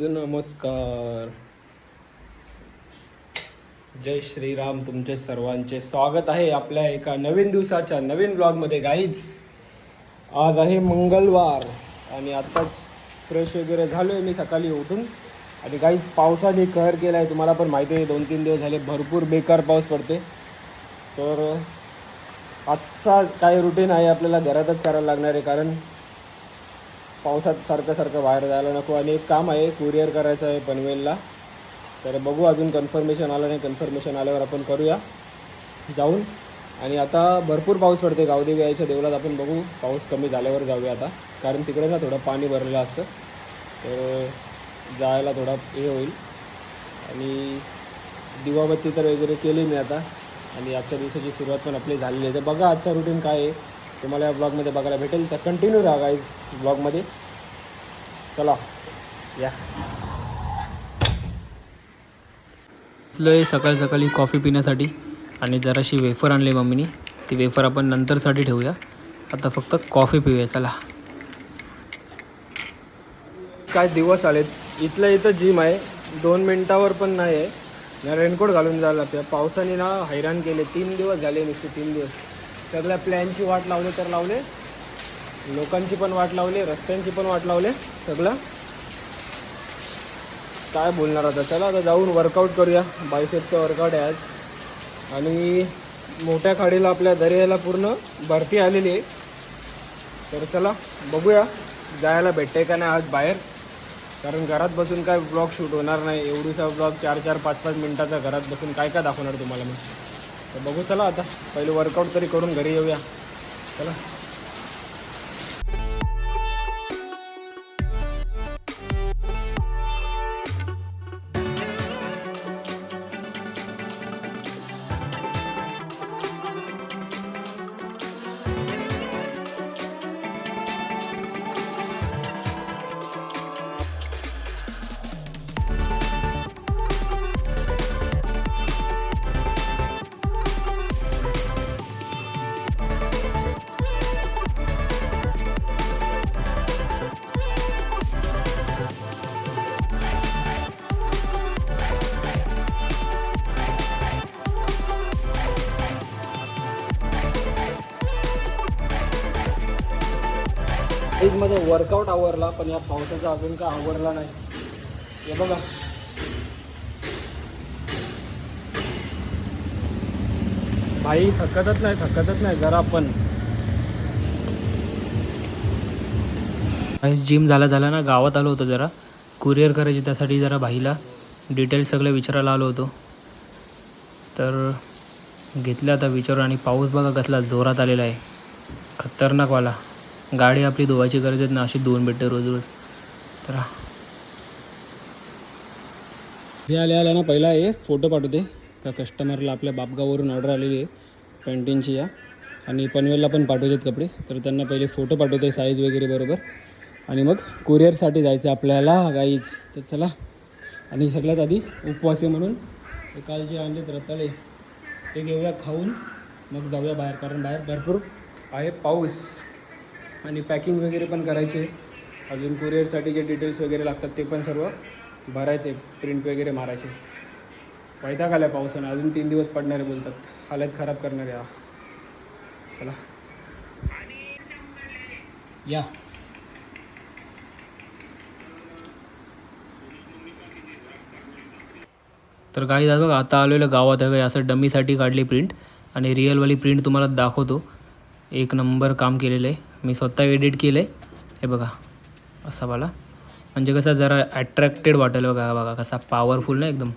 नमस्कार। जय श्रीराम तुमचे सर्वांचे स्वागत आहे आपल्या एका नवीन दिवसाच्या नवीन ब्लॉगमध्ये गाईज आज आहे मंगळवार आणि आत्ताच फ्रेश वगैरे झालो आहे मी सकाळी उठून. आणि गाईज पावसाने कहर केला आहे तुम्हाला पण माहिती आहे दोन तीन दिवस झाले भरपूर बेकार पाऊस पडते. तर आजचा काय रुटीन आहे आपल्याला घरातच करायला लागणार आहे कारण पावसात सारखं सारखं बाहेर जायला नको. आणि एक काम आहे कुरिअर करायचं आहे पनवेलला. तर बघू अजून कन्फर्मेशन आलं नाही कन्फर्मेशन आल्यावर आपण करूया. जाऊन. आणि आता भरपूर पाऊस पडते गावदेवी आईच्या देवळात आपण बघू. पाऊस कमी झाल्यावर जाऊया आता. कारण तिकडे ना थोडं पाणी भरलेलं असतं. तर जायला थोडा हे होईल. आणि दिवाबत्ती तर वगैरे केली मी आता. आणि आजच्या दिवसाची सुरुवात पण आपली झालेली आहे. तर बघा आजचा रुटीन काय आहे. तुम्हाला या ब्लॉगमध्ये बघायला भेटेल. तर कंटिन्यू राहा गाईज ब्लॉगमध्ये चला. या. लय सकाळी सकाळी कॉफी पिण्यासाठी आणि जराशी वेफर आणली मम्मीनी. ती वेफर आपण नंतरसाठी ठेवूया. आता फक्त कॉफी पिऊया चला. काय दिवस आलेत. इथल्या इथं जिम आहे. दोन मिनटावर पण नाही आहे रेनकोट घालून जायला लागतं पावसाने ना हैराण केले. तीन दिवस झाले नुसते तीन दिवस. सगळ्या प्लॅनची वाट लावले तर लावले. लोकांची पण वाट लावली रस्त्यांची पण वाट लावले सगळं. काय बोलणार आता? चला आता जाऊन वर्कआउट करूया. बायसेपचं वर्कआउट आहे आज. आणि मोठ्या खाडीला आपल्या दर्याला पूर्ण भरती आलेली आहे. तर चला बघूया. जायला भेटते का नाही आज बाहेर? कारण घरात बसून काय ब्लॉग शूट होणार नाही. एवढीचा ब्लॉग चार चार पाच पाच मिनटाचा घरात बसून काय काय दाखवणार तुम्हाला मी तर बघू चला आता. पहिले वर्कआउट तरी करून घरी येऊया. चला. फ्रीजमध्ये वर्कआउट आवरला पण या पावसाचा अजून काय आवरला नाही. हे बघा. भाई थकतच नाही थकतच नाही जरा पण. जिम झाला झाला ना गावात आलो होतो जरा. कुरिअर करायची त्यासाठी जरा भाईला डिटेल्स सगळे विचारायला आलो होतो. तर घेतलं आता विचारून आणि पाऊस बघा कसला जोरात आलेला आहे. खतरनाकवाला गाडी आपली धुवायची गरज आहे ना अशी धुवून भेटते रोज रोज. तर हे. आले आल्या ना पहिला हे फोटो पाठवते. का कस्टमरला आपल्या बापगाववरून ऑर्डर आलेली आहे पॅन्टीनची या. आणि पनवेलला पण पाठवतात कपडे. तर त्यांना पहिले फोटो पाठवते साईज वगैरे बरोबर. आणि मग कुरिअरसाठी जायचं आपल्याला गाईज तर चला. आणि सगळ्यात आधी उपवासी म्हणून काल जे आणलेत रताळे ते घेऊया खाऊन. मग जाऊया बाहेर कारण बाहेर भरपूर आहे पाऊस. आणि पॅकिंग वगैरे पण करायचे. अजून कुरिअरसाठी जे डिटेल्स वगैरे लागतात ते पण सर्व भरायचे प्रिंट वगैरे मारायचे. वैताग आल्या पावसानं. अजून तीन दिवस पडणारे बोलतात. हालत खराब करणारे हा. चला. या. तर काही झालं बघा आता आलेलं गावात. आहे का असं डमीसाठी काढली प्रिंट आणि रिअलवाली प्रिंट तुम्हाला दाखवतो. एक नंबर काम केलेलं आहे. मी स्वतः एडिट केलं आहे हे बघा असा मला म्हणजे कसं जरा ॲट्रॅक्टेड वाटेल बघा बघा कसा पॉवरफुल ना एकदम.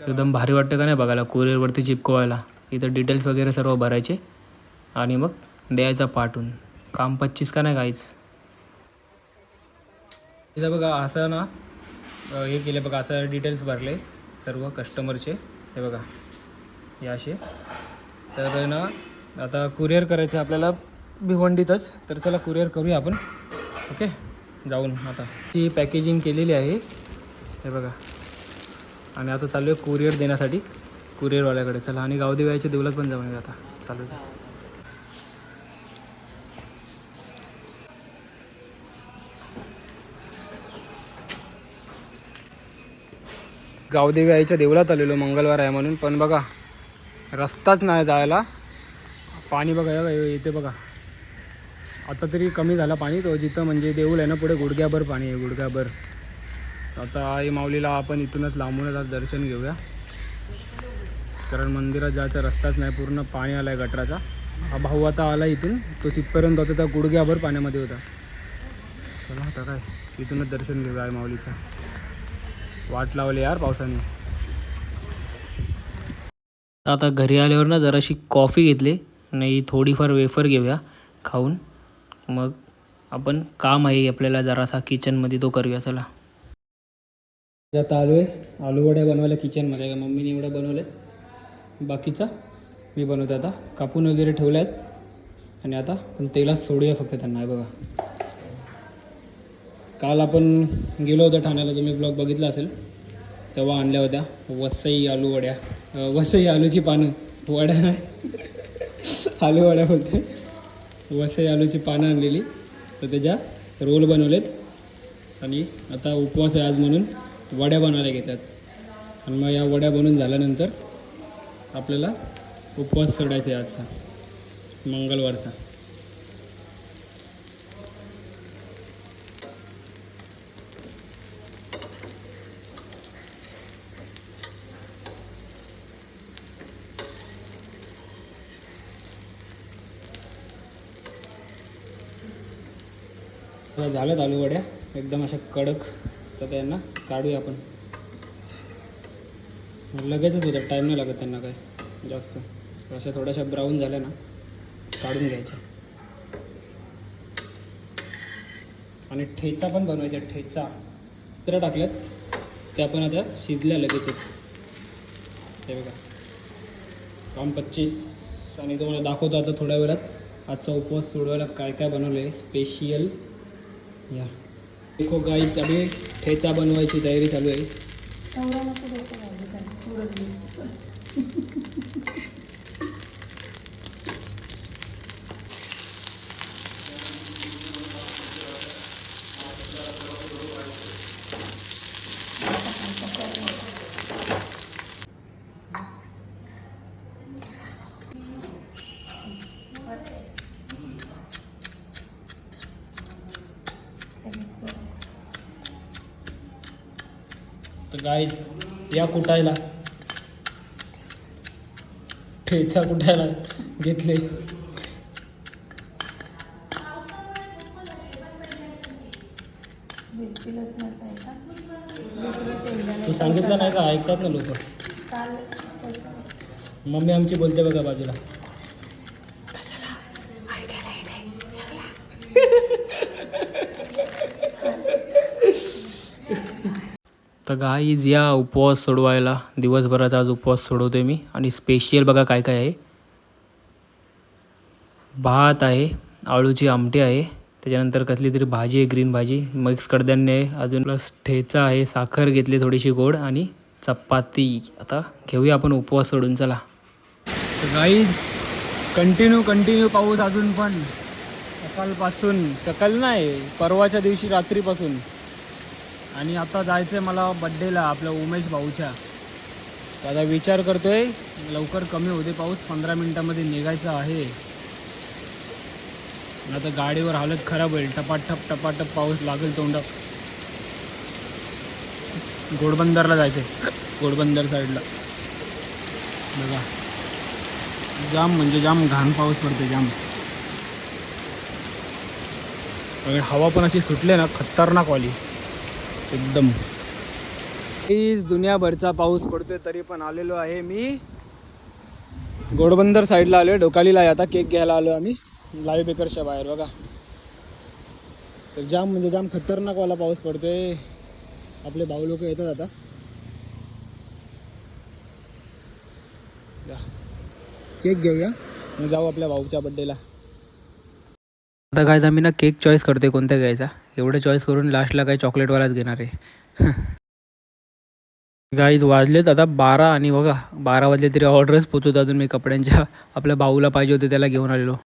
एकदम भारी वाटतं का नाही बघायला कुरिअरवरती चिपकवायला. इथं डिटेल्स वगैरे सर्व भरायचे. आणि मग द्यायचा पाठवून काम पच्चीस का नाही काहीच इथं बघा असं ना हे केलं बघा असं डिटेल्स भरले सर्व कस्टमरचे हे बघा हे असे. तर ना आता कुरिअर करायचं आपल्याला. भिवंडीतच. तर चला कुरिअर करूया आपण. ओके जाऊन आता. ती पॅकेजिंग केलेली आहे. हे बघा. आणि आता चालू आहे कुरिअर देण्यासाठी. कुरिअरवाल्याकडे चला आणि गावदेवायच्या देवलात पण जाऊन आता. चालू आहे गावदेवी आईच्या देवळात आलेलो मंगळवार आहे म्हणून. पण बघा रस्ताच नाही जायला. पाणी बघा इथे बघा. आता तरी कमी झाला पाणी तो जिथं म्हणजे देऊळ आहे ना पुढे गुडघ्याभर पाणी आहे गुडघ्याभर. आता आई माऊलीला आपण इथूनच लांबूनच आज दर्शन घेऊया. कारण मंदिरात जायचा रस्ताच नाही पूर्ण पाणी आला आहे गटराचा. हा भाऊ आता आला इथून तो तिथपर्यंत होता त्या गुडघ्याभर पाण्यामध्ये होता. चला आता काय इथूनच दर्शन घेऊया आई माऊलीचं. वाट लावली यार पावसाने. आता घरी आल्यावर ना जराशी कॉफी घेतली आणि थोडीफार वेफर घेऊया खाऊन. मग आपण काम आहे आपल्याला जरासा किचनमध्ये तो करूया चला. आता आलो आहे आलू वड्या बनवायला किचनमध्ये. का मम्मीने एवढ्या बनवल्या? बाकीचा मी बनवतो आता. कापून वगैरे ठेवल्या आहेत आणि आता पण तेलात सोडूया फक्त त्यांना. आहे बघा. काल आपण गेलो होतो ठाण्याला. तुम्ही ब्लॉग बघितला असेल. तेव्हा आणल्या होत्या. वसई आलू वड्या. वसई आलूची पानं. वड्या नाही. आलू वड्या बोलते वसई आलूची पानं आणलेली. तर त्याच्या रोल बनवलेत. आणि आता उपवास आहे आज म्हणून वड्या बनवायला घेतात. आणि मग या वड्या बनवून झाल्यानंतर आपल्याला उपवास सोडायचा आहे आजचा. मंगळवारचा. थोडं झाल्यात आलू वड्या. एकदम अशा कडक तर त्यांना काढूया आपण. लगेचच होतं टाईम नाही लागत त्यांना काय जास्त. अशा थोड्याशा ब्राऊन झाल्या ना काढून घ्यायच्या. आणि ठेचा पण बनवायचा ठेचा. तर टाकल्यात ते आपण आता शिजल्या लगेचच. हे बघा. काम पच्चीस. आणि तुम्हाला दाखवतो आता थोड्या वेळात. आजचा उपवास सोडवायला काय काय बनवलं आहे स्पेशियल या. देखो गाईच अभी ठेचा बनवायची तयारी चालू आहे. तर गाईज या कुटायला. ठेचा कुटायला घेतले. तू सांगितलं नाही का? ऐकतात ना लोक. मम्मी आमची बोलते बघा बाजूला. गाईज या उपवास सोडवायला दिवसभराचा आज उपवास सोडवतोय मी. आणि स्पेशल बघा काय काय आहे. भात आहे आळूची आमटी आहे. त्याच्यानंतर कसली तरी भाजी आहे ग्रीन भाजी. मिक्स कडधान्य आहे अजून प्लस ठेचा आहे साखर घेतली थोडीशी गोड आणि चपाती. आता घेऊया आपण उपवास सोडून चला. गाईज कंटिन्यू कंटिन्यू पाऊस अजून पण. सकाळपासून सकाळ नाही परवाच्या दिवशी रात्रीपासून. आणि आता जायचं आहे मला बड्डेला आपल्या उमेश भाऊच्या. त्याचा विचार करतोय लवकर कमी होते पाऊस पंधरा मिनिटामध्ये निघायचं आहे. आता गाडीवर हालत खराब होईल. टपाटप टपाटप पाऊस लागेल तोंड घोडबंदरला जायचं घोडबंदर साईडला बघा. जाम म्हणजे जाम घाण पाऊस पडते जाम. हवा पण अशी सुटले ना खतरनाक वाली. एकदम. दुनियाभरचा पाऊस पडतोय तरी पण आलेलो आहे मी. घोडबंदर साईडला आलोय डोकालीला आहे आता केक घ्यायला आलो आम्ही. लाईव्ह बेकरच्या बाहेर बघा. तर जाम म्हणजे जाम खतरनाक वाला पाऊस पडतोय. आपले भाऊ लोक येतात आता. या. केक घेऊया. मग जाऊ आपल्या भाऊच्या बड्डेला आता काय आम्ही ना केक चॉईस करतोय कोणत्या घ्यायचा? एवढं चॉईस करून लास्टला काही चॉकलेटवालाच घेणार आहे. गाईज वाजलेत आता बारा आणि बघा बारा वाजले तरी ऑर्डरच पोचवतो अजून मी कपड्यांच्या. आपल्या भाऊला पाहिजे होते त्याला घेऊन आलेलो.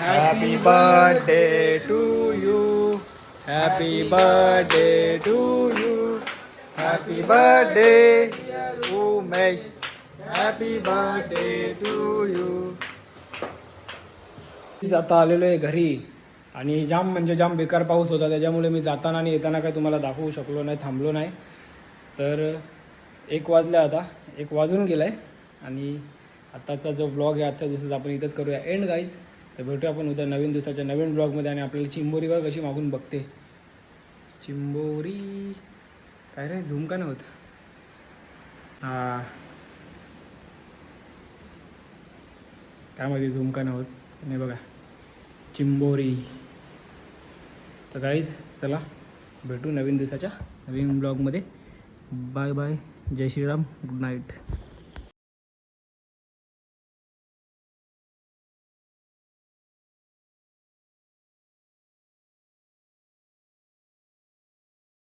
Happy birthday to you happy birthday to you happy birthday Umesh happy birthday to you आता आलेलो आहे घरी आणि जाम म्हणजे जाम बेकार पाऊस होता त्याच्यामुळे मी जाताना आणि येताना काय तुम्हाला दाखवू शकलो नाही थांबलो नाही. तर एक वाजला आता एक वाजून गेला आहे आणि आत्ताचा जो ब्लॉग आहे आजच्या दिवसाचा आपण इथंच करूया. एंड गाईज तर भेटूया आपण उद्या नवीन दिवसाच्या नवीन ब्लॉगमध्ये आणि आपल्याला चिंबोरी बघ कशी मागून बघते. चिंबोरी. काय रे झूम का नाही त्यामध्ये काय माहिती नाही होत. नाही बघा चिंबोरी. तर गाईज चला भेटू नवीन दिवसाच्या नवीन ब्लॉगमध्ये बाय बाय जय श्रीराम. Good night